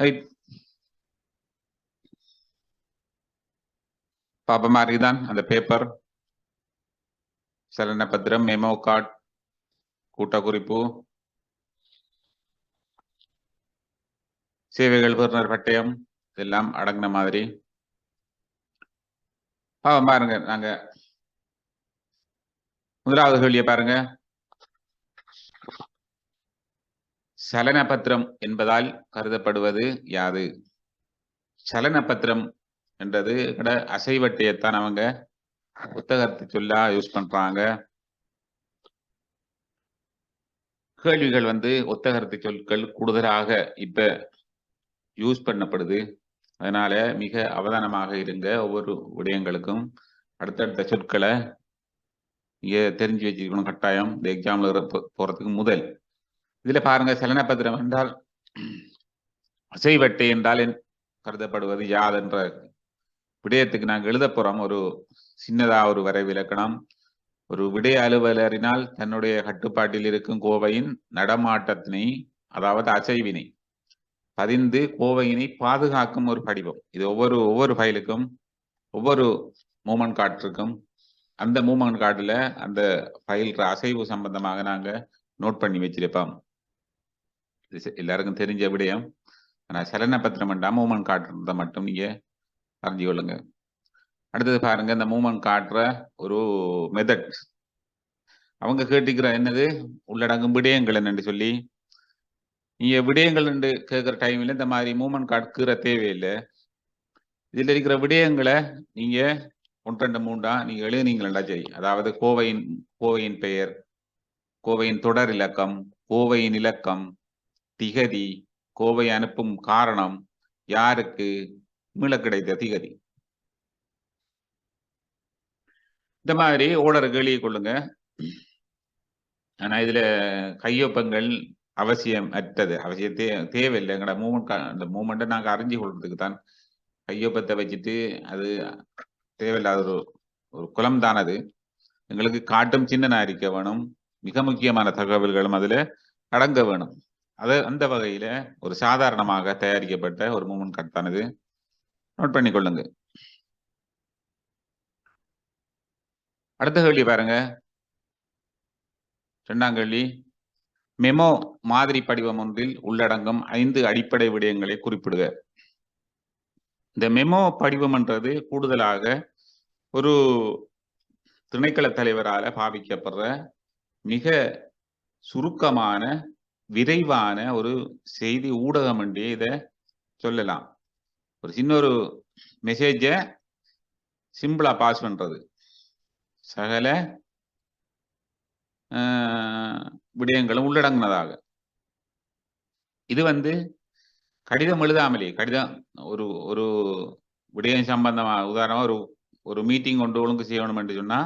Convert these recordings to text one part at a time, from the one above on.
Right பாப்ப மாதிரி தான் அந்த பேப்பர் சலன பத்திரம் மெமோ கார்டு கூட்ட குறிப்பு சேவைகள் பெறுநர் பட்டயம் இதெல்லாம் அடங்கின மாதிரி. பாவம் பாருங்க நாங்க. முதலாவது சொல்லிய பாருங்க. சலன பத்திரம் என்பதால் கருதப்படுவது யாது? சலன பத்திரம் என்றது கட அசைவட்டையத்தான் அவங்க புத்தகத்தை சொல்லா யூஸ் பண்றாங்க. கேள்விகள் வந்து ஒத்தகரத்து சொற்கள் கூடுதலாக இப்ப யூஸ் பண்ணப்படுது. அதனால மிக அவதானமாக இருங்க ஒவ்வொரு விடயங்களுக்கும். அடுத்தடுத்த சொற்களை இங்கே தெரிஞ்சு வச்சுக்கணும் கட்டாயம். இந்த எக்ஸாம்ல போறதுக்கு முதல் இதுல பாருங்க சலனபத்திரம் என்றால் அசைவட்டை என்றால் கருதப்படுவது யாதென்ற விடயத்துக்கு நாங்கள் எழுத போறோம். ஒரு சின்னதா ஒரு வரைவிலக்கணம் ஒரு விடய அலுவலரினால் தன்னுடைய கட்டுப்பாட்டில் இருக்கும் கோவையின் நடமாட்டத்தினை அதாவது அசைவினை பதிந்து கோவையினை பாதுகாக்கும் ஒரு படிவம். இது ஒவ்வொரு ஒவ்வொரு ஃபைலுக்கும் ஒவ்வொரு மூமெண்ட் கார்டுக்கும் அந்த மூமெண்ட் கார்டில் அந்த ஃபைல் அசைவு சம்பந்தமாக நாங்க நோட் பண்ணி வச்சிருப்போம். எல்லாருக்கும் தெரிஞ்ச விடயம் ஆனால் சலன பத்திரம் வேண்டாம் மூமெண்ட் காட்டுறத மட்டும் நீங்க அறிஞ்சு கொள்ளுங்க. அடுத்தது பாருங்க இந்த மூமெண்ட் காட்டுற ஒரு மெத்தட் அவங்க கேட்டுக்கிற என்னது? உள்ளடங்கும் விடயங்கள் என்னன்னு சொல்லி நீங்க விடயங்கள் கேட்குற டைம்ல இந்த மாதிரி மூமெண்ட் காட்டுக்கிற தேவையில்லை. இதில் இருக்கிற விடயங்களை நீங்க ஒன்று ரெண்டு மூண்டா நீங்க எழுதுனீங்களா சரி. அதாவது கோவையின் கோவையின் பெயர் கோவையின் தொடர் இலக்கம் கோவையின் இலக்கம் திகதி கோவை அனுப்பும் காரணம் யாருக்கு? மீள கிடைத்த திகதி. இந்த மாதிரி ஓடர் எழுதி கொள்ளுங்க. ஆனா இதுல கையொப்பங்கள் அவசியம் அற்றது. அவசியம் தே தேவையில்லை எங்களோட மூமெண்ட் அந்த மூமெண்ட்டை நாங்கள் அறிஞ்சு கொள்றதுக்கு தான் கையொப்பத்தை வச்சுட்டு அது தேவையில்லாத ஒரு ஒரு குலம் தான் அது. எங்களுக்கு காட்டும் சின்னனா இருக்க வேணும். மிக முக்கியமான தகவல்களும் அதுல அடங்க வேணும். அது அந்த வகையில ஒரு சாதாரணமாக தயாரிக்கப்பட்ட ஒரு மூமெண்ட் கட்டானது நோட் பண்ணி கொள்ளுங்க. அடுத்த கேள்வி பாருங்க. ரெண்டாம் கேள்வி. மெமோ மாதிரி படிவம் ஒன்றில் உள்ளடங்கும் ஐந்து அடிப்படை விடயங்களை குறிப்பிடுக. இந்த மெமோ படிவம்ன்றது கூடுதலாக ஒரு திணைக்கள தலைவரால பாவிக்கப்படுற மிக சுருக்கமான விரைவான ஒரு செய்தி ஊடகம் என்று இதை சொல்லலாம். ஒரு சின்ன ஒரு மெசேஜ சிம்பிளா பாஸ் பண்றது. சகல விடயங்களும் உள்ளடங்கினதாக. இது வந்து கடிதம் எழுதாமலே கடிதம் ஒரு ஒரு விடயம் சம்பந்தமா உதாரணமாக ஒரு ஒரு மீட்டிங் கொண்டு ஒழுங்கு செய்யணும் என்று சொன்னா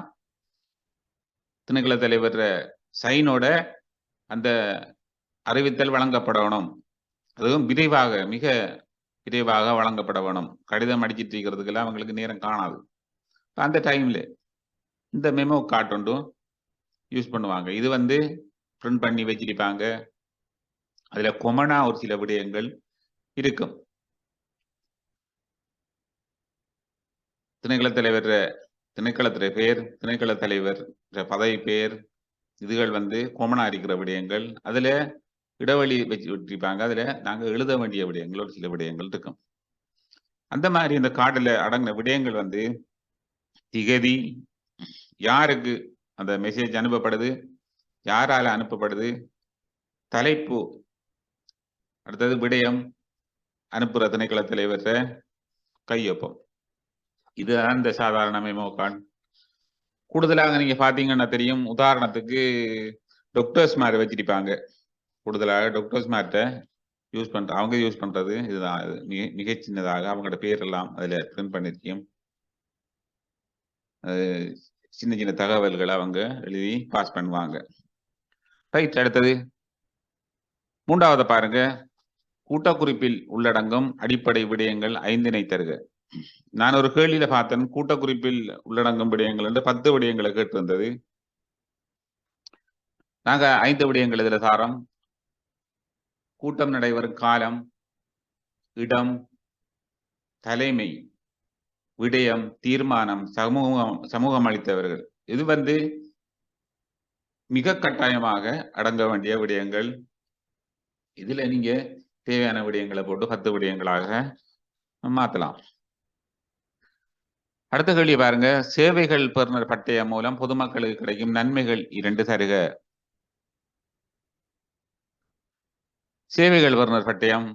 திணைக்கள தலைவர் சைனோட அந்த அறிவித்தல் வழங்கப்பட வேணும் அதுவும் விரைவாக மிக விரைவாக வழங்கப்பட வேணும் கடிதம் அடிச்சிட்டு இருக்கிறதுக்கெல்லாம் அவங்களுக்கு நேரம் காணாது. அந்த டைம்ல இந்த மெமோ காட்டொண்டும் யூஸ் பண்ணுவாங்க. இது வந்து பிரிண்ட் பண்ணி வச்சிருப்பாங்க. அதுல கொமனா ஒரு சில விடயங்கள் இருக்கும். திணைக்கள தலைவர் திணைக்களத்துறை பேர் திணைக்கள தலைவர் பதவி பேர் இதுகள் வந்து கொமனா இருக்கிற விடயங்கள். அதுல இடைவெளி வச்சு விட்டிருப்பாங்க. அதுல நாங்க எழுத வேண்டிய விடயங்கள் ஒரு சில விடயங்கள் இருக்கும். அந்த மாதிரி இந்த கார்டுல அடங்கின விடயங்கள் வந்து திகதி யாருக்கு அந்த மெசேஜ் அனுப்பப்படுது யாரால அனுப்பப்படுது தலைப்பு அடுத்தது விடயம் அனுப்புற திணைக்கள தலைவர் கையொப்பம். இது அந்த சாதாரண மெமோ கார்டு கூடுதலாக நீங்க பாத்தீங்கன்னா தெரியும் உதாரணத்துக்கு டாக்டர்ஸ் மாதிரி வச்சிருப்பாங்க. கூடுதலாக டாக்டர்ஸ் மார்ட்ட யூஸ் பண்ற அவங்க யூஸ் பண்றது இதுதான். மிக மிக சின்னதாக அவங்களோட பேர் எல்லாம் அதுல பிரிண்ட் பண்ணிருக்கோம் சின்ன சின்ன தகவல்களை அவங்க எழுதி பாஸ் பண்ணுவாங்க. ரைட் அடுத்தது. மூன்றாவது பாருங்க. கூட்டக்குறிப்பில் உள்ளடங்கும் அடிப்படை விடயங்கள் ஐந்தினை தருக. நான் ஒரு கேள்வியில பார்த்தேன். கூட்டக்குறிப்பில் உள்ளடங்கும் விடயங்கள் என்று பத்து விடயங்களை கேட்டிருந்தது வந்தது. நாங்க ஐந்து விடயங்கள் இதுல சாரம். கூட்டம் நடைபெறும் காலம் இடம் தலைமை விடயம் தீர்மானம் சமூகம் சமூகம் அளித்தவர்கள். இது வந்து மிக கட்டாயமாக அடங்க வேண்டிய விடயங்கள். இதுல நீங்க தேவையான விடயங்களை போட்டு பத்து விடயங்களாக மாத்தலாம். அடுத்த கேள்வி பாருங்க. சேவைகள் பெறுநர் பட்டயம் மூலம் பொதுமக்களுக்கு கிடைக்கும் நன்மைகள் இரண்டு தருக. சேவைகள் வர்ணர் பட்டயம்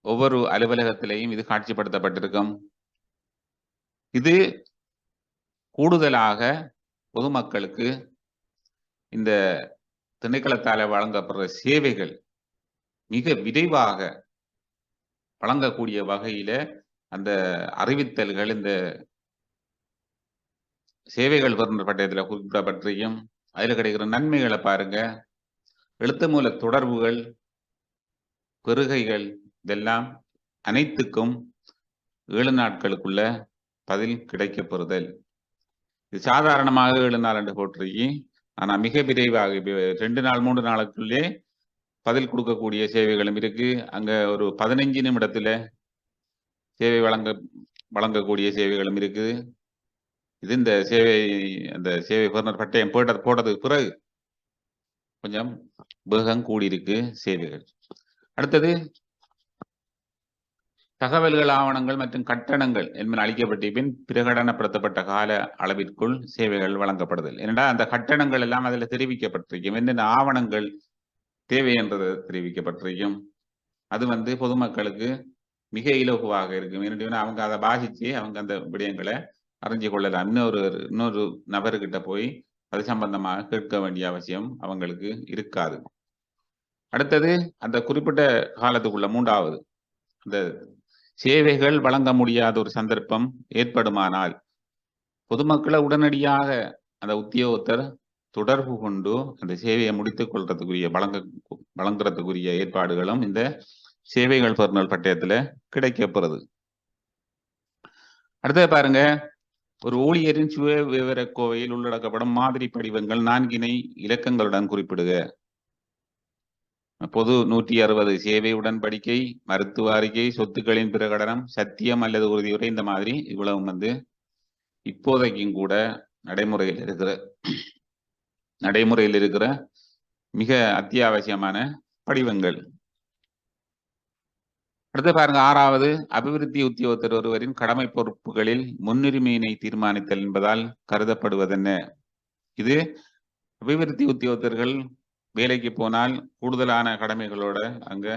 ஒவ்வொரு அலுவலகத்திலையும் இது காட்சிப்படுத்தப்பட்டிருக்கும். இது கூடுதலாக பொதுமக்களுக்கு இந்த திணைக்களத்தால வழங்கப்படுற சேவைகள் மிக விரைவாக வழங்கக்கூடிய வகையில அந்த அறிவித்தல்கள் இந்த சேவைகள் வர்ணர் பட்டயத்துல குறிப்பிடப்பட்டிருக்கும். அதுல கிடைக்கிற நன்மைகளை பாருங்க. எழுத்து மூல தொடர்புகள் பெருகைகள் இதெல்லாம் அனைத்துக்கும் ஏழு நாட்களுக்குள்ள பதில் கிடைக்கப்பெறுதல் இது சாதாரணமாக ஏழு நாள் என்று போட்டிருக்கி ஆனால் மிக விரைவாக ரெண்டு நாள் மூன்று நாளுக்குள்ளே பதில் கொடுக்கக்கூடிய சேவைகளும் இருக்கு. அங்க ஒரு பதினஞ்சு நிமிடத்துல சேவை வழங்க வழங்கக்கூடிய சேவைகளும் இருக்குது இது இந்த சேவை அந்த சேவை பெறுநர் பட்டயம் போட்டது போட்டதுக்கு பிறகு கொஞ்சம் வேகம் கூடியிருக்கு சேவைகள். அடுத்தது தகவல்கள் ஆவணங்கள் மற்றும் கட்டணங்கள் என்பன அளிக்கப்பட்ட பின் பிரகடனப்படுத்தப்பட்ட கால அளவிற்குள் சேவைகள் வழங்கப்படுதல். ஏனென்றா அந்த கட்டணங்கள் எல்லாம் அதில் தெரிவிக்கப்பட்டிருக்கும். என்னென்ன ஆவணங்கள் தேவை என்றது தெரிவிக்கப்பட்டிருக்கும். அது வந்து பொதுமக்களுக்கு மிக இலகுவாக இருக்கும். ஏன்னா அவங்க அதை பாதிச்சு அவங்க அந்த விடயங்களை அறிஞ்சு கொள்ளலாம். இன்னொரு இன்னொரு நபர்கிட்ட போய் அது சம்பந்தமாக கேட்க வேண்டிய அவசியம் அவங்களுக்கு இருக்காது. அடுத்தது அந்த குறிப்பிட்ட காலத்துக்குள்ள மூன்றாவது. அந்த சேவைகள் வழங்க முடியாத ஒரு சந்தர்ப்பம் ஏற்படுமானால் பொதுமக்களை உடனடியாக அந்த உத்தியோகத்தர் தொடர்பு கொண்டு அந்த சேவையை முடித்துக் கொள்றதுக்குரிய வழங்க வழங்குறதுக்குரிய ஏற்பாடுகளும் இந்த சேவைகள் பெருநாள் பட்டயத்துல கிடைக்கப்படுறது அடுத்தது பாருங்க ஒரு ஊழியரின் சுய விவர கோவையில் உள்ளடக்கப்படும் மாதிரி படிவங்கள் நான்கினை இலக்கங்களுடன் குறிப்பிடுக. பொது நூற்றி அறுபது சேவை உடன்படிக்கை மருத்துவ அறிக்கை சொத்துக்களின் பிரகடனம் சத்தியம் அல்லது உறுதியுரை இந்த மாதிரி இவ்வளவு வந்து இப்போதைக்கும் கூட நடைமுறையில் இருக்கிற நடைமுறையில் இருக்கிற மிக அத்தியாவசியமான படிவங்கள். அடுத்து பாருங்க ஆறாவது அபிவிருத்தி உத்தியோகத்தர் ஒருவரின் கடமை பொறுப்புகளில் முன்னுரிமையினை தீர்மானித்தல் என்பதால் கருதப்படுவதென்ன? இது அபிவிருத்தி உத்தியோகத்தர்கள் வேலைக்கு போனால் கூடுதலான கடமைகளோட அங்க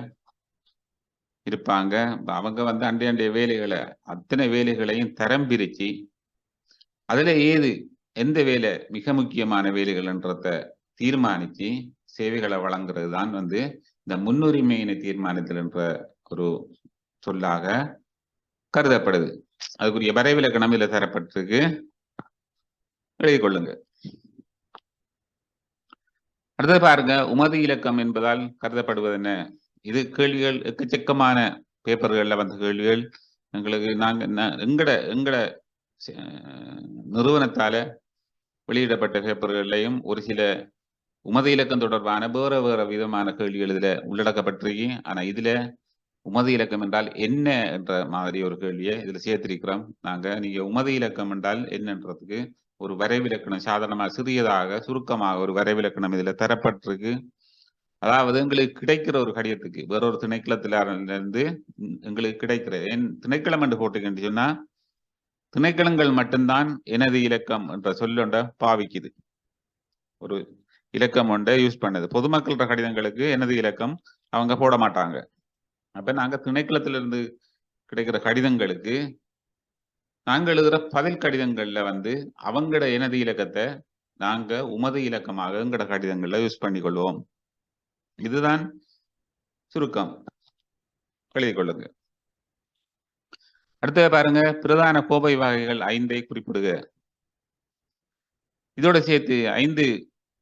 இருப்பாங்க. அவங்க வந்து அண்டை அண்டைய வேலைகளை அத்தனை வேலைகளையும் தரம் பிரிச்சு அதுல ஏது எந்த வேலை மிக முக்கியமான வேலைகள்ன்றத தீர்மானிச்சு சேவைகளை வழங்குறது தான் வந்து இந்த முன்னுரிமையினை தீர்மானத்தில் என்ற ஒரு சொல்லாக கருதப்படுது. அதுக்குரிய வரைவிலக்கணம் இதுல தரப்பட்டிருக்கு. எழுதி கொள்ளுங்க அடுத்தது பாருங்க உமது இலக்கம் என்பதால் கருதப்படுவது என்ன இது கேள்விகள் எக்கச்சக்கமான பேப்பர்கள்ல வந்த கேள்விகள். எங்களுக்கு நாங்க எங்கட எங்கட நிறுவனத்தால வெளியிடப்பட்ட பேப்பர்கள்லையும் ஒரு சில உமது இலக்கம் தொடர்பான வேற வேற விதமான கேள்விகள் இதுல உள்ளடக்கப்பட்டிருக்கு ஆனா இதுல உமது இலக்கம் என்றால் என்ன என்ற மாதிரி ஒரு கேள்வியை இதுல சேர்த்திருக்கிறோம். நாங்க நீங்க உமது இலக்கம் என்றால் என்னன்றதுக்கு ஒரு வரைவிலக்கணம் சாதாரணமாக சிறியதாக சுருக்கமாக ஒரு வரைவிலக்கணம் இதுல தரப்பட்டிருக்கு. அதாவது எங்களுக்கு கிடைக்கிற ஒரு கடிதத்துக்கு வேறொரு திணைக்களத்துல இருந்து எங்களுக்கு கிடைக்கிற என் திணைக்களம் என்று போட்டுக்கிட்டு சொன்னால் திணைக்களங்கள் மட்டும்தான் எனது இலக்கம் என்ற சொல்லொண்ட பாவிக்குது. ஒரு இலக்கம் ஒன்றை யூஸ் பண்ணது. பொதுமக்கள கடிதங்களுக்கு எனது இலக்கம் அவங்க போட மாட்டாங்க. அப்போ நாங்கள் திணைக்களத்திலிருந்து கிடைக்கிற கடிதங்களுக்கு நாங்க எழுதுகிற பதில் கடிதங்கள்ல வந்து அவங்களோட எனது இலக்கத்தை நாங்க உமது இலக்கமாக எங்களோட கடிதங்கள்ல யூஸ் பண்ணிக்கொள்வோம். இதுதான் சுருக்கம். எழுதி கொள்ளுங்க. அடுத்தது பாருங்க பிரதான கோபை வகைகள் ஐந்தை குறிப்பிடுக. இதோட சேர்த்து ஐந்து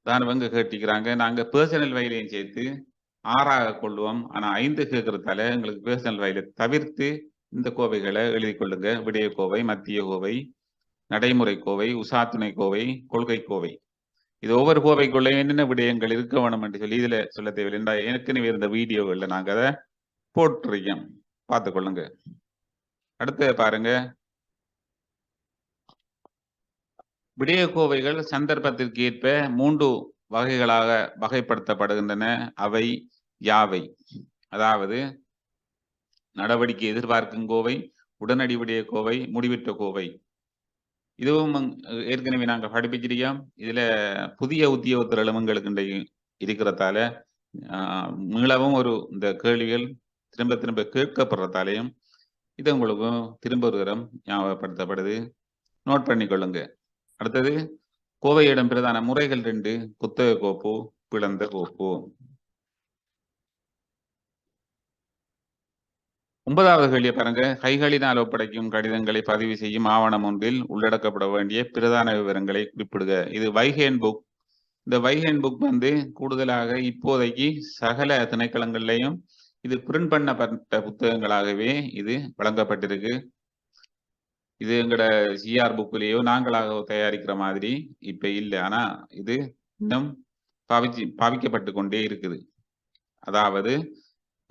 தானவங்க கேட்டிக்கிறாங்க நாங்க பர்சனல் வயலையும் சேர்த்து ஆறாக கொள்வோம் ஆனா ஐந்து கேட்கறதால எங்களுக்கு பர்சனல் வயலை தவிர்த்து இந்த கோவைகளை எழுதி கொள்ளுங்க. விடய கோவை மத்திய கோவை நடைமுறை கோவை உசாத்துணை கோவை கொள்கை கோவை. இது ஒவ்வொரு கோவைக்குள்ள என்னென்ன விடயங்கள் இருக்க வேணும் என்று சொல்லி இதுல சொல்ல தேவையில்லை. ஏற்கனவே இருந்த வீடியோவில் நாங்க அதை போட்டிருக்கோம் பார்த்து கொள்ளுங்க. அடுத்து பாருங்க. விடயக்கோவைகள் சந்தர்ப்பத்திற்கு ஏற்ப மூன்று வகைகளாக வகைப்படுத்தப்படுகின்றன. அவை யாவை. அதாவது நடவடிக்கை எதிர்பார்க்கும் கோவை உடனடிவுடைய கோவை முடிவிட்ட கோவை. இதுவும் ஏற்கனவே நாங்கள் படிப்பிச்சிருக்கோம். இதுல புதிய உத்தியோகத்தர் எங்களுக்கு இன்றைக்கு இருக்கிறதால ஆஹ், மீளவும் ஒரு இந்த கேள்விகள் திரும்ப திரும்ப கேட்கப்படுறதாலையும் இது உங்களுக்கும் திரும்ப ஒரு தரம் ஞாபகப்படுத்தப்படுது. நோட் பண்ணிக்கொள்ளுங்க அடுத்தது கோவையிடம் பிரதான முறைகள் ரெண்டு புத்தக கோப்பு பிளந்த கோப்பு. ஒன்பதாவது கேள்வியை பாருங்க. கைகளினால் ஒப்படைக்கும் கடிதங்களை பதிவு செய்யும் ஆவணம் ஒன்றில் உள்ளடக்கப்பட வேண்டிய பிரதான விவரங்களை குறிப்பிடுக. இது வைஹேன் புக் இந்த வைஹேன் புக் வந்து கூடுதலாக இப்போதைக்கு சகல திணைக்களங்கள்லையும் இது பிரிண்ட் பண்ணப்பட்ட புத்தகங்களாகவே இது வழங்கப்பட்டிருக்கு. இது எங்களோட சிஆர் புக்கிலேயோ நாங்களாக தயாரிக்கிற மாதிரி இப்ப இல்லை. ஆனா இது இன்னும் பாவிச்சு பாவிக்கப்பட்டு கொண்டே இருக்குது. அதாவது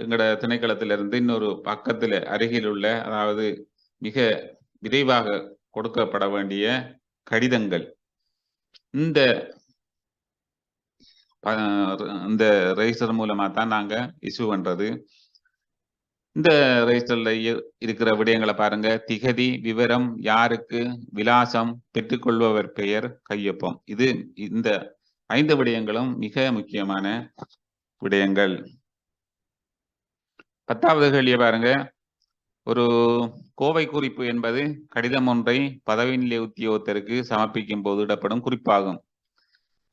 எங்களோட திணைக்களத்திலிருந்து இன்னொரு பக்கத்துல அருகில் உள்ள அதாவது மிக விரைவாக கொடுக்கப்பட வேண்டிய கடிதங்கள். இந்த இந்த ரெஜிஸ்டர் மூலமாக தான் நாங்க இஷ்யூ பண்றது. இந்த ரெஜிஸ்டர்ல இ- இருக்கிற விடயங்களை பாருங்க. திகதி விவரம் யாருக்கு விலாசம் பெற்றுக்கொள்பவர் பெயர் கையொப்பம். இது இந்த ஐந்து விடயங்களும் மிக முக்கியமான விடயங்கள். பத்தாவது கேள்வியை பாருங்க. ஒரு கோவை குறிப்பு என்பது கடிதம் ஒன்றை பதவி நிலை உத்தியோகத்தருக்கு சமர்ப்பிக்கும் போது இடப்படும் குறிப்பாகும்.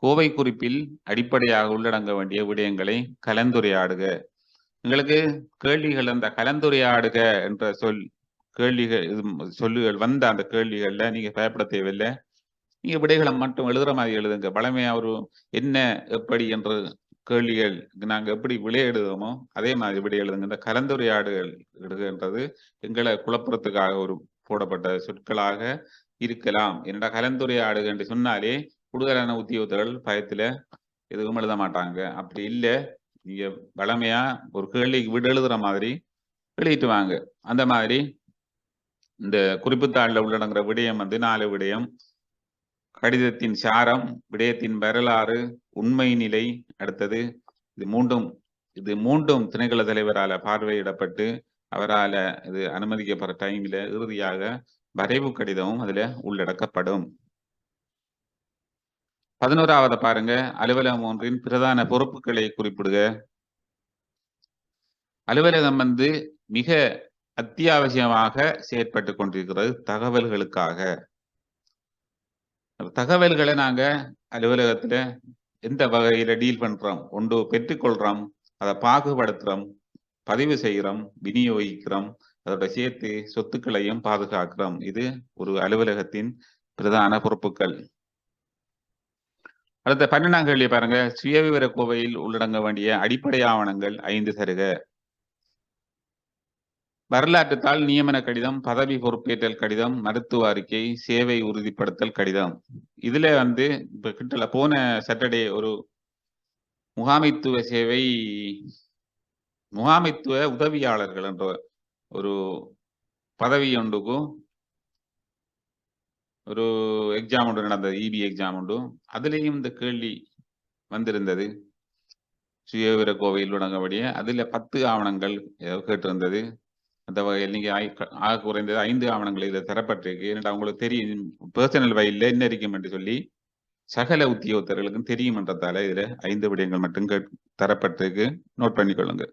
கோவை குறிப்பில் அடிப்படையாக உள்ளடங்க வேண்டிய விடயங்களை கலந்துரையாடுக. எங்களுக்கு கேள்விகள் அந்த கலந்துரையாடுக என்ற சொல் கேள்விகள் இது சொல்லுகள் வந்த அந்த கேள்விகள்ல நீங்க பயப்பட தேவையில்லை. நீங்க விடைகளை மட்டும் எழுதுற மாதிரி எழுதுங்க. பழமையா ஒரு என்ன எப்படி என்று கேள்விகள் நாங்க எப்படி விடை எழுதுவோமோ அதே மாதிரி விடை எழுதுங்க இந்த கலந்துரையாடுகள் இடுகின்றது எங்களை குழப்புறத்துக்காக ஒரு போடப்பட்ட சொற்களாக இருக்கலாம். என்னடா கலந்துரையாடுக என்று சொன்னாலே கூடுதலான உத்தியோகத்தர்கள் பயத்துல எதுவும் எழுத மாட்டாங்க. அப்படி இல்லை நீங்க வளமையா ஒரு கேள்விக்கு விட எழுதுற மாதிரி எழுதிட்டு வாங்க. அந்த மாதிரி இந்த குறிப்புத்தாளில் உள்ளடங்குற விடயம் வந்து நாலு விடயம். கடிதத்தின் சாரம் விடயத்தின் வரலாறு உண்மை நிலை அடுத்தது. இது மூன்றும் இது மூன்றும் திணைக்கள தலைவரால பார்வையிடப்பட்டு அவரால இது அனுமதிக்கப்படுற டைமில் இறுதியாக வரைவு கடிதமும் அதுல உள்ளடக்கப்படும். பதினோராவது பாருங்க. அலுவலகம் ஒன்றின் பிரதான பொறுப்புகளை குறிப்பிடுக. அலுவலகம் வந்து மிக அத்தியாவசியமாக செயற்பட்டு கொண்டிருக்கிறது தகவல்களுக்காக. தகவல்களை நாங்க அலுவலகத்துல எந்த வகையில டீல் பண்றோம் ஒன்று பெற்றுக்கொள்றோம் அதை பாகுபடுத்துறோம் பதிவு செய்கிறோம் விநியோகிக்கிறோம் அதோட சேர்த்து சொத்துக்களையும் பாதுகாக்கிறோம். இது ஒரு அலுவலகத்தின் பிரதான பொறுப்புகள். அடுத்த பன்னெண்டாம் கேள்வி பாருங்க. சுயவிவர கோவையில் உள்ளடங்க வேண்டிய அடிப்படை ஆவணங்கள் ஐந்து தருக. வரலாற்று தாள் நியமன கடிதம் பதவி பொறுப்பேற்றல் கடிதம் மருத்துவ அறிக்கை சேவை உறுதிப்படுத்தல் கடிதம். இதுல வந்து இப்ப கிட்டல போன சாட்டர்டே ஒரு முகாமைத்துவ சேவை முகாமைத்துவ உதவியாளர்கள் என்ற ஒரு பதவி ஒன்றுக்கும் ஒரு எக்ஸாம் ஒன்று நடந்தது இபி எக்ஸாம் உண்டு அதுலேயும் இந்த கேள்வி வந்திருந்தது. சுயவிவர கோவையில் தொடங்கபடிய அதுல பத்து ஆவணங்கள் ஏதோ கேட்டிருந்தது. அந்த வகையில் நீங்கள் ஆக குறைந்தது ஐந்து ஆவணங்கள் இதில் தரப்பட்டிருக்கு. ஏன்னா உங்களுக்கு தெரியும் பர்சனல் வயலில் என்ன இருக்கும் என்று சொல்லி சகல உத்தியோகத்தர்களுக்கும் தெரியும் என்றதால இதுல ஐந்து விடயங்கள் மட்டும் தரப்பட்டிருக்கு. நோட் பண்ணிக்கொள்ளுங்க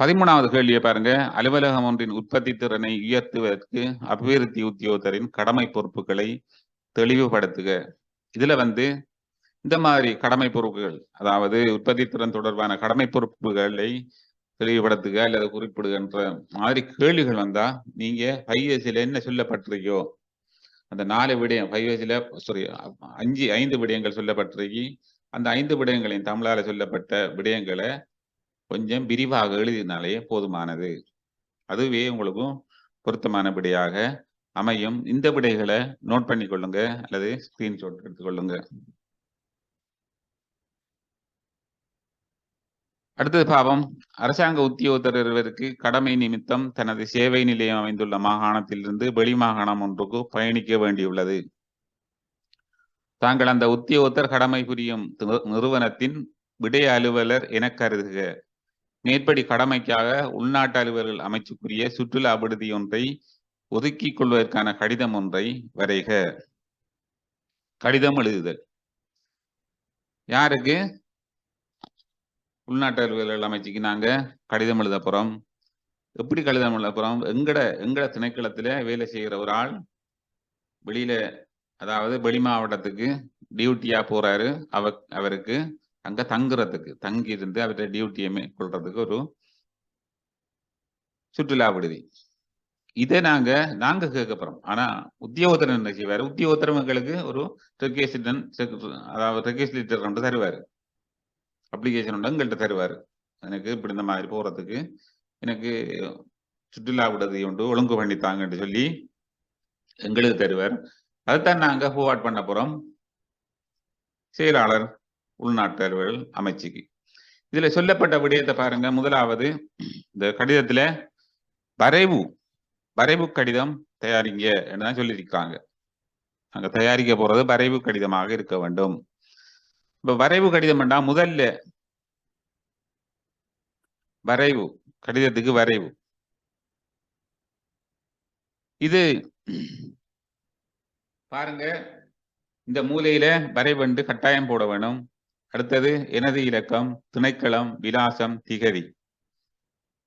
பதிமூணாவது கேள்வியை பாருங்க. அலுவலகம் ஒன்றின் உற்பத்தி திறனை உயர்த்துவதற்கு அபிவிருத்தி உத்தியோகத்தரின் கடமை பொறுப்புகளை தெளிவுபடுத்துக. இதுல வந்து இந்த மாதிரி கடமை பொறுப்புகள் அதாவது உற்பத்தி திறன் தொடர்பான கடமை பொறுப்புகளை தெளிவுபடுத்துக அல்லது குறிப்பிடுகின்ற மாதிரி கேள்விகள் வந்தா நீங்க ஐஎஸ்ல என்ன சொல்லப்பட்டிருக்கோ அந்த நாலு விடயம் ஃபைவ் சாரி அஞ்சு ஐந்து விடயங்கள் சொல்லப்பட்டிருக்கி அந்த ஐந்து விடயங்களையும் தமிழால சொல்லப்பட்ட விடயங்களை கொஞ்சம் விரிவாக எழுதினாலே போதுமானது. அதுவே உங்களுக்கும் பொருத்தமான விடையாக அமையும். இந்த விடைகளை நோட் பண்ணிக்கொள்ளுங்க அல்லது ஸ்கிரீன்ஷாட் எடுத்துக்கொள்ளுங்க. அடுத்தது பாவம். அரசாங்க உத்தியோகத்தர் கடமை நிமித்தம் தனது சேவை நிலையம் அமைந்துள்ள மாகாணத்திலிருந்து வெளிமாகாணம் ஒன்றுக்கு பயணிக்க வேண்டியுள்ளது. தாங்கள் அந்த உத்தியோகத்தர் கடமை புரியும் நிறுவனத்தின் விடய அலுவலர் என கருதுக. மேற்படி கடமைக்காக உள்நாட்டு அலுவலர்கள் அமைச்சுக்குரிய சுற்றுலா விடுதி ஒன்றை ஒதுக்கிக் கொள்வதற்கான கடிதம் ஒன்றை வரைக. கடிதம் எழுதுதல். யாருக்கு? உள்நாட்டு அலுவலர்கள் அமைச்சுக்கு நாங்க கடிதம் எழுத போகிறோம் எப்படி கடிதம் எழுத போகிறோம் எங்கட எங்கட திணைக்களத்துல வேலை செய்கிற ஒரு ஆள் வெளியில அதாவது வெளி மாவட்டத்துக்கு டியூட்டியா போறாரு. அவ அவருக்கு அங்க தங்குறதுக்கு தங்கி இருந்து அவர்கிட்ட டியூட்டியை மேற்கொள்றதுக்கு ஒரு சுற்றுலா விடுதி. இதை நாங்க நாங்க கேட்க போறோம். ஆனா உத்தியோகத்தர் என்ன செய்வாரு? உத்தியோகத்தர் எங்களுக்கு ஒரு ரெக்வேஸ்டன் அதாவது ரெக்கேசிலிட்டர் கொண்டு தருவாரு. அப்ளிகேஷன் உண்டு. எங்கள்கிட்ட தருவார். எனக்கு இப்படி இந்த மாதிரி போறதுக்கு எனக்கு சுற்றுலா விடுதி உண்டு ஒழுங்கு பண்ணி தாங்கன்னு சொல்லி எங்களுக்கு தருவார். அதைத்தான் நாங்கள் ஃபார்வர்ட் பண்ண போகிறோம் செயலாளர் உள்நாட்டு அமைச்சுக்கு. இதுல சொல்லப்பட்ட விடயத்தை பாருங்க. முதலாவது இந்த கடிதத்துல வரைவு வரைவு கடிதம் தயாரிங்க தான் சொல்லியிருக்காங்க. அங்க தயாரிக்க போறது வரைவு கடிதமாக இருக்க வேண்டும். இப்ப வரைவு கடிதம் முதல்ல வரைவு கடிதத்துக்கு வரைவு. இது பாருங்க. இந்த மூலையில வரைவண்டு கட்டாயம் போட வேணும். அடுத்தது எனது இலக்கம் திணைக்களம் விலாசம் திகதி.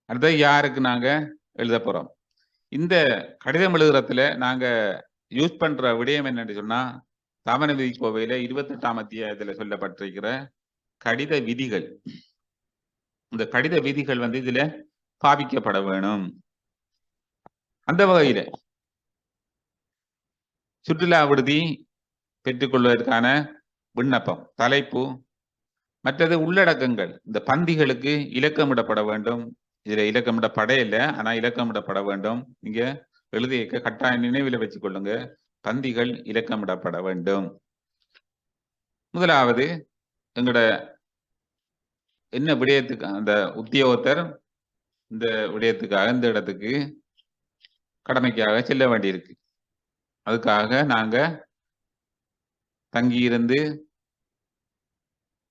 அடுத்தது யாருக்கு நாங்க எழுத போறோம்? இந்த கடிதம் எழுதுறதுல நாங்க யூஸ் பண்ற விடயம் என்னன்னு சொன்னா தாமன விதி கோவையில இருபத்தெட்டாம் அத்தியாயத்துல சொல்லப்பட்டிருக்கிற கடித விதிகள். இந்த கடித விதிகள் வந்து இதுல பாவிக்கப்பட வேணும். அந்த வகையில சுற்றுலா விடுதி பெற்றுக்கொள்வதற்கான விண்ணப்பம் தலைப்பு மற்றது உள்ளடக்கங்கள். இந்த பந்திகளுக்கு இலக்கமிடப்பட வேண்டும். இதுல இலக்கமிடப்பட இல்லை ஆனா இலக்கமிடப்பட வேண்டும். நீங்க எழுதிய கட்டாய நினைவில் வச்சுக்கொள்ளுங்க. பந்திகள் இலக்கமிடப்பட வேண்டும். முதலாவது எங்களோட என்ன விடயத்துக்கு அந்த உத்தியோகத்தர் இந்த விடயத்துக்காக இந்த இடத்துக்கு கடமைக்காக செல்ல வேண்டியிருக்கு. அதுக்காக நாங்க தங்கியிருந்து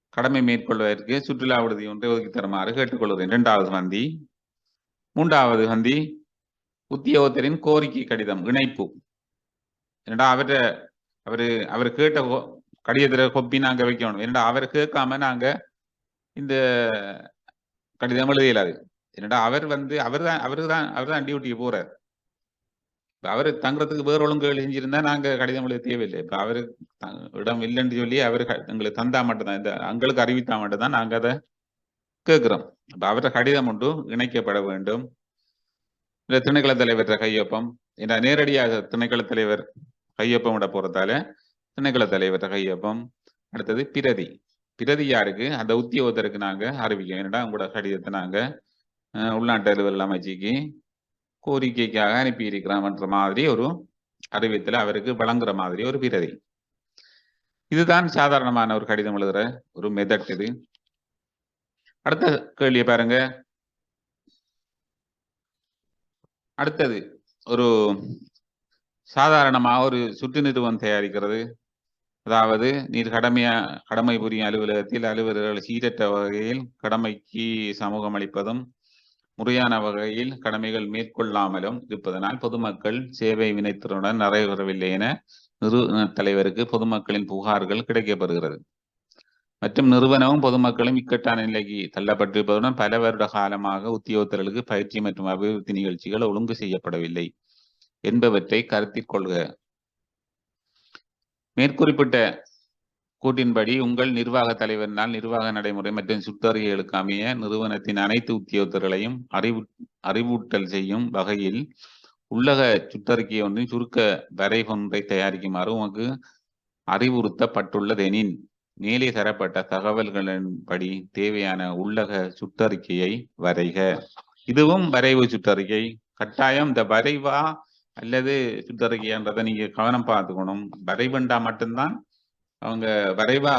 கடமை மேற்கொள்வதற்கு சுற்றுலா விடுதி ஒன்றை ஒதுக்கி தருமாறு கேட்டுக்கொள்கிறேன். இரண்டாவது வந்தி மூன்றாவது வந்தி உத்தியோகத்தரின் கோரிக்கை கடிதம் இணைப்பு. என்னடா அவர்கிட்ட அவரு அவர் கேட்ட கொ- கடிதத்துல கொப்பி நாங்க வைக்கணும். என்னடா அவர் கேட்காம நாங்க இந்த கடிதம் எழுத இயலாது. என்னடா அவர் வந்து அவர் தான் அவரு தான் அவர் தான் டியூட்டிக்கு போறார். இப்ப அவர் தங்குறதுக்கு வேறு ஒழுங்குகள் செஞ்சிருந்தா நாங்க கடிதம் எழுத தேவையில்லை. இப்ப அவரு இடம் இல்லைன்னு சொல்லி அவரு எங்களுக்கு தந்தா மட்டும்தான். இந்த எங்களுக்கு அறிவித்தா மட்டும்தான் நாங்க அதை கேட்கிறோம். இப்போ அவர கடிதம் ஒன்று இணைக்கப்பட வேண்டும். இந்த திணைக்கள தலைவர் கையொப்பம். ஏன்னா நேரடியாக திணைக்கள தலைவர் கையொப்பம் விட போறதால திணைக்கள தலைவர்கிட்ட கையொப்பம். அடுத்தது பிரதி. பிரதி யாருக்கு? அந்த உத்தியோகத்தருக்கு நாங்க அறிவிக்கோம் என்னடா உங்களோட கடிதத்தை நாங்க உள்நாட்டு அலுவல் அமைச்சிக்கு கோரிக்கைக்காக அனுப்பி இருக்கிறாமன்ற மாதிரி ஒரு அறிவித்தல அவருக்கு வழங்குற மாதிரி ஒரு பிரதி. இதுதான் சாதாரணமான ஒரு கடிதம் எழுதுற ஒரு மெதட் இது. அடுத்த கேள்வியை பாருங்க. அடுத்தது ஒரு சாதாரணமாக ஒரு சுற்று நிறுவனம் தயாரிக்கிறது. அதாவது நீர் கடமையா கடமை புரியும் அலுவலகத்தில் அலுவலர்கள் சீரற்ற வகையில் கடமைக்கு சமூகம் அளிப்பதும் முறையான வகையில் கடமைகள் மேற்கொள்ளாமலும் இருப்பதனால் பொதுமக்கள் சேவை வினைத்திறனுடன் நிறைவேறவில்லை என நிறுவன தலைவருக்கு பொதுமக்களின் புகார்கள் கிடைக்கப்படுகிறது. மற்றும் நிறுவனமும் பொதுமக்களும் இக்கட்டான நிலைக்கு தள்ளப்பட்டிருப்பதுடன் பல வருட காலமாக உத்தியோகத்தர்களுக்கு பயிற்சி மற்றும் அபிவிருத்தி நிகழ்ச்சிகள் ஒழுங்கு செய்யப்படவில்லை. என்பவற்றை கருத்தில் கொள்க. மேற்குறிப்பிட்ட கூட்டின்படி உங்கள் நிர்வாக தலைவரினால் நிர்வாக நடைமுறை மற்றும் சுற்றறிக்கைகளுக்கு அமைய நிறுவனத்தின் அனைத்து உத்தியோகத்தர்களையும் அறிவு அறிவூட்டல் செய்யும் வகையில் உள்ளக சுற்றறிக்கை ஒன்றின் சுருக்க வரைபொன்றை தயாரிக்குமாறு உமக்கு அறிவுறுத்தப்பட்டுள்ளதெனின் மேலே தரப்பட்ட தகவல்களின்படி தேவையான உள்ளக சுற்றறிக்கையை வரைக. இதுவும் வரைவு சுற்றறிக்கை. கட்டாயம் இந்த வரைவா அல்லது சுற்றறிக்கைன்றதை நீங்க கவனம் பார்த்துக்கணும். வரைவண்டா மட்டும்தான் அவங்க வரைவா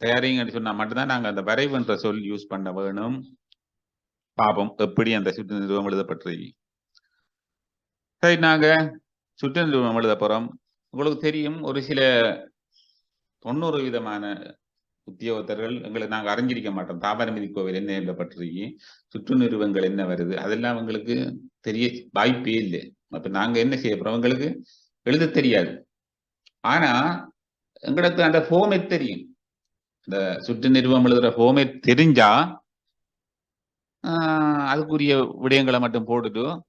தயாரிங்கன்னு சொன்னா மட்டும்தான் நாங்க அந்த வரைவுன்ற சொல் யூஸ் பண்ண வேணும். பாபம் எப்படி அந்த சுற்று நிறுவனம் எழுதப்பட்டிருக்கு சரி நாங்க சுற்று நிறுவனம் எழுத போறோம். உங்களுக்கு தெரியும் ஒரு சில தொண்ணூறு விதமான உத்தியோகத்தர்கள் எங்களை நாங்க அறிஞ்சிருக்க மாட்டோம். தாபரமதி கோவில் என்ன எழுதப்பட்டிருக்கு? சுற்று நிறுவனங்கள் என்ன வருது? அதெல்லாம் உங்களுக்கு தெரிய வாய்ப்பே இல்லை. அப்ப நாங்க என்ன செய்ய போறோம் எங்களுக்கு எழுத தெரியாது. ஆனா எங்களுக்கு அந்த ஃபோமே தெரியும். இந்த சுற்று நிறுவனம் எழுதுற ஃபோமே தெரிஞ்சா ஆஹ் அதுக்குரிய விடயங்களை மட்டும் போட்டுட்டு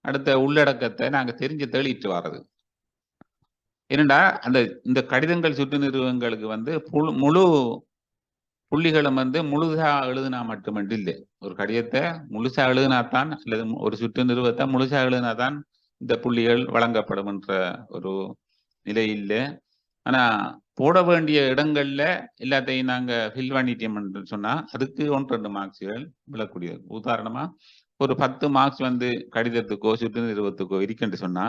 அடுத்த உள்ளடக்கத்தை நாங்க தெரிஞ்சு தெளிட்டு வர்றது. ஏனண்டா அந்த இந்த கடிதங்கள் சுற்று நிறுவனங்களுக்கு வந்து புழு- முழு புள்ளிகளும் வந்து முழுசா எழுதுனா மட்டுமன்று இல்லை. ஒரு கடிதத்தை முழுசா எழுதினாத்தான் அல்லது ஒரு சுற்று நிறுவத்தை முழுசா எழுதினாதான் இந்த புள்ளிகள் வழங்கப்படும் என்ற ஒரு நிலை இல்லை ஆனா போட வேண்டிய இடங்கள்ல எல்லாத்தையும் நாங்க ஃபில் பண்ணிட்டோம் என்று சொன்னா அதுக்கு ஒன்று ரெண்டு மார்க்ஸ்கள் விழக்கூடியது. உதாரணமா ஒரு பத்து மார்க்ஸ் வந்து கடிதத்துக்கோ சுற்று நிறுவத்துக்கோ இருக்குன்னு சொன்னா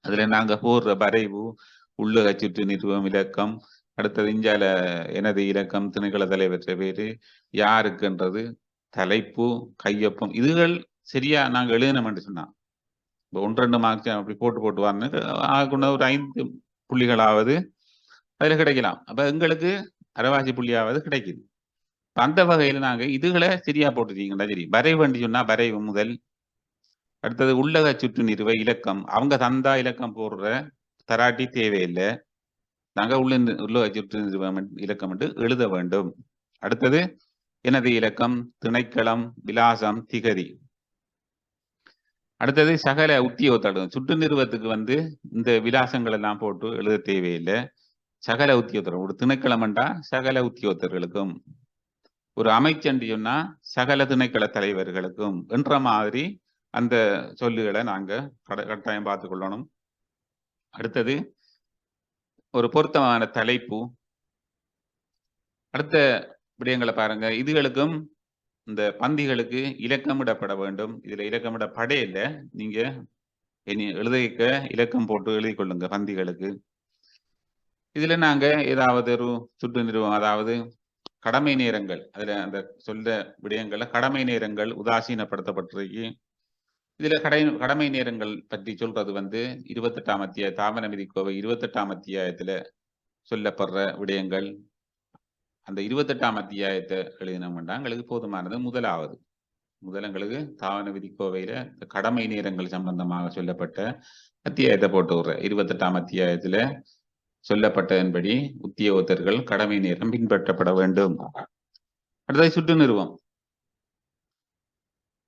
அதுல நாங்க போடுற வரைவு உள்ளக சுற்று நிறுவம் இலக்கம் அடுத்தது இஞ்சால எனது இலக்கம் திணைக்கள தலைவற்ற பேரு யாருக்குன்றது தலைப்பு கையொப்பம் இதுகள் சரியா நாங்க எழுதினோம் என்று சொன்னா ஒன்று ரெண்டு மார்க் அப்படி போட்டு போட்டு வரணும் ஆகுன ஒரு ஐந்து புள்ளிகளாவது அதுல கிடைக்கலாம். அப்ப எங்களுக்கு அரைவாசி புள்ளியாவது கிடைக்குது. அந்த வகையில நாங்க இதுகளை சரியா போட்டுட்டீங்கன்னா சரி. வரைவு சொன்னா வரைவு முதல் அடுத்தது உள்ளக சுற்று நிறுவ இலக்கம். அவங்க தந்தா இலக்கம் போடுற தராட்டி தேவையில்லை. நாங்க உள்ள உள்ளக சுற்று நிறுவம் இலக்கம் என்று எழுத வேண்டும். அடுத்தது எனது இலக்கம் திணைக்களம் விலாசம் திகதி. அடுத்தது சகல உத்தியோகத்தடம் சுட்டு நிறுவத்துக்கு வந்து இந்த விலாசங்கள் எல்லாம் போட்டு எழுத தேவையில்லை. சகல உத்தியோகத்தர் ஒரு திணைக்களம்ண்டா சகல உத்தியோகத்தர்களுக்கும் ஒரு அமைச்சண்டி சொன்னா சகல திணைக்கள தலைவர்களுக்கும் என்ற மாதிரி அந்த சொல்லுகளை நாங்க கட- கட்டாயம் பார்த்து கொள்ளணும். அடுத்தது ஒரு பொருத்தமான தலைப்பு. அடுத்த விடயங்களை பாருங்க. இதுகளுக்கும் இந்த பந்திகளுக்கு இலக்கமிடப்பட வேண்டும். இதுல இலக்கமிடப்படையில. நீங்க இனி எழுதிக்க இலக்கம் போட்டு எழுதி கொள்ளுங்க பந்திகளுக்கு. இதுல நாங்க ஏதாவது ஒரு சுற்று நிறுவனம் அதாவது கடமை நேரங்கள் அதுல அந்த சொல்ல விடயங்கள்ல கடமை நேரங்கள் உதாசீனப்படுத்தப்பட்டிருக்கு. இதுல கடை கடமை நேரங்கள் பற்றி சொல்றது வந்து இருபத்தெட்டாம் அத்தியாய தாமர கோவை இருபத்தெட்டாம் அத்தியாயத்துல சொல்லப்படுற விடயங்கள். அந்த இருபத்தெட்டாம் அத்தியாயத்தை எழுதினோம்னா எங்களுக்கு போதுமானது. முதலாவது முதல் எங்களுக்கு தாவன விதி கோவையில கடமை நேரங்கள் சம்பந்தமாக சொல்லப்பட்ட அத்தியாயத்தை போட்டு விடுற இருபத்தெட்டாம் அத்தியாயத்துல சொல்லப்பட்டதன்படி உத்தியோகத்தர்கள் கடமை நேரம் பின்பற்றப்பட வேண்டும். அடுத்தது சுற்று நிறுவம்.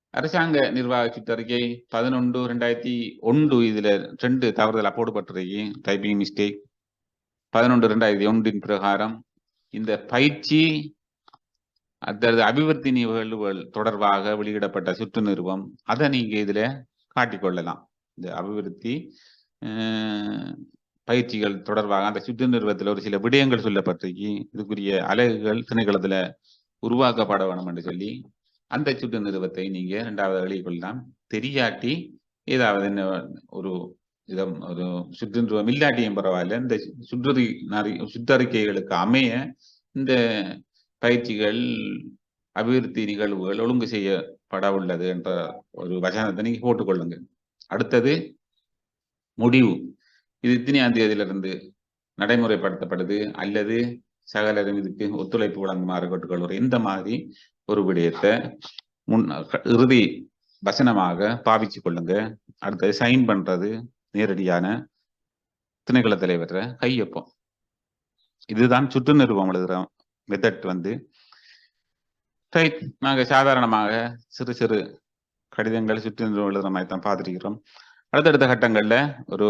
அரசாங்க நிர்வாக சுற்றறிக்கை பதினொன்று ரெண்டாயிரத்தி ஒன்று இதுல ரெண்டு தவறுதலா போடப்பட்டிருக்கு டைப்பிங் மிஸ்டேக் பதினொன்று ரெண்டாயிரத்தி ஒன்றின் பிரகாரம் இந்த பயிற்சி அதாவது அபிவிருத்தி நிகழ்வுகள் தொடர்பாக வெளியிடப்பட்ட சுற்று நிறுவம் அதை நீங்க இதுல காட்டிக்கொள்ளலாம். இந்த அபிவிருத்தி பயிற்சிகள் தொடர்பாக அந்த சுற்று நிறுவத்தில் ஒரு சில விடயங்கள் சொல்லப்பட்டிருக்கு. இதுக்குரிய அலகுகள் திணைக்களத்தில் உருவாக்கப்பட வேணும் என்று சொல்லி அந்த சுற்று நிறுவத்தை நீங்க ரெண்டாவது எழுதி கொள்ளலாம். தெரியாட்டி ஏதாவது என்ன ஒரு இதம் ஒரு சுற்று இல்லாட்டியும் பரவாயில்ல. இந்த சுற்றறி சுற்றறிக்கைகளுக்கு அமைய இந்த பயிற்சிகள் அபிவிருத்தி நிகழ்வுகள் ஒழுங்கு செய்யப்பட உள்ளது என்ற ஒரு வசனத்தை நீங்க போட்டுக்கொள்ளுங்க. அடுத்தது முடிவு. இது இத்தனையாம் தேதியிலிருந்து நடைமுறைப்படுத்தப்படுது? அல்லது சகலரும் இதுக்கு ஒத்துழைப்பு வழங்குமாறு கேட்டுக்கொள்வோர் இந்த மாதிரி ஒரு விடயத்தை முன் இறுதி வசனமாக பாவிச்சு கொள்ளுங்க அடுத்தது சைன் பண்றது நேரடியான திணைக்கள தலைவர் கையொப்பம் இதுதான் சுற்று நிறுவனம் எழுதுற மெத்தட் வந்து ரைட் நாங்க சாதாரணமாக சிறு சிறு கடிதங்கள் சுற்று நிறுவனம் எழுதுற மாதிரி தான் பார்த்துருக்கிறோம். அடுத்தடுத்த கட்டங்கள்ல ஒரு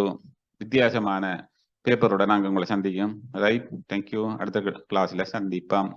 வித்தியாசமான பேப்பரோட நாங்க உங்களை சந்திக்கும். ரைட் தேங்க்யூ அடுத்த கிளாஸ்ல சந்திப்போம்.